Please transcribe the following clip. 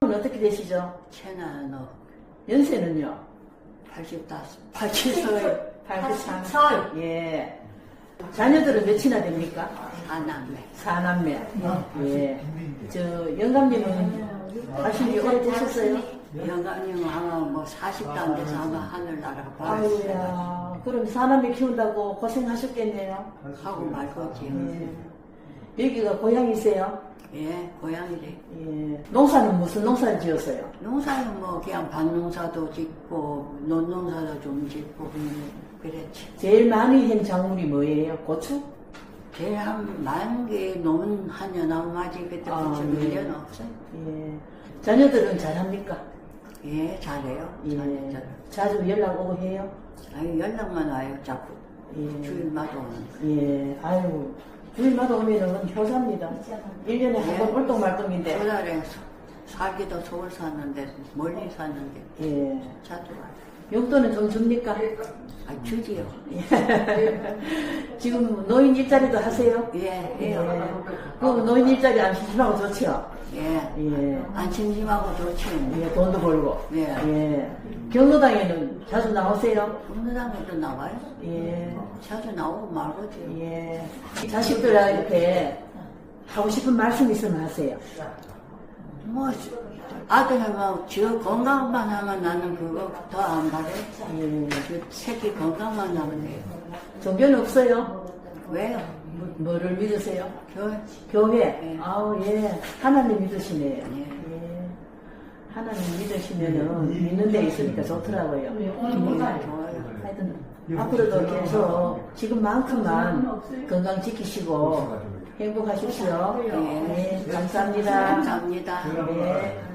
어떻게 되시죠? 채나 너 연세는요? 85, 84살. 84살. 예. 자녀들은 몇이나 됩니까? 4남매. 4남매. 아, 예. 저 영감님은 하신 지 오래되셨어요? 영감님 아마 뭐 40도 안 돼서 아마 하늘나라 봐 아유야. 그럼 사남매 키운다고 고생하셨겠네요. 하고 말 거지 예. 여기가 고향이세요? 예 고향이래 예. 농사는 무슨 농사를 지었어요? 농사는 뭐 그냥 밭농사도 짓고 논농사도 좀 짓고 그랬지 제일 많이 한 작물이 뭐예요? 고추? 제일 한 만개 논 한년 안 맞이 그때 아, 붙인 네. 일은 없어요 예. 자녀들은 잘합니까? 예 잘해요 예. 잘해요 자주 연락 오고 해요? 아니 연락만 와요 자꾸 예. 주일마다 오는 거 예. 아유. 주일마다 오면은 효자입니다. 1년에 한 번 올 동말동인데. 서울에 살기도 서울 사는데 멀리 사는데 예. 자주 와요 용돈은 좀 줍니까? 아 주지요 지금 노인 일자리도 하세요? 예 예. 그 노인 일자리 안 심심하고 좋죠? 예 예. 안 심심하고 좋지 예, 돈도 벌고. 예. 예. 경로당에는 자주 나오세요? 국민당에도 나와요 예. 자주 나오고 말고지 예. 자식들한테 하고 싶은 말씀 있으면 하세요. 뭐 아들하면 저 건강만 하면 나는 그거 더 안 바래 예. 그 새끼 건강만 하면 돼요 종교는 없어요? 왜요? 뭐, 뭐를 믿으세요? 교회 교회. 네. 아우, 예. 하나님 믿으시네요. 예. 예. 하나님 믿으시면은 믿는 데 있으니까 좋더라고요. 음, 좋아요 하여튼, 앞으로도 계속 지금만큼만 건강 지키시고 행복하십시오. 예. 네, 감사합니다. 감사합니다 네.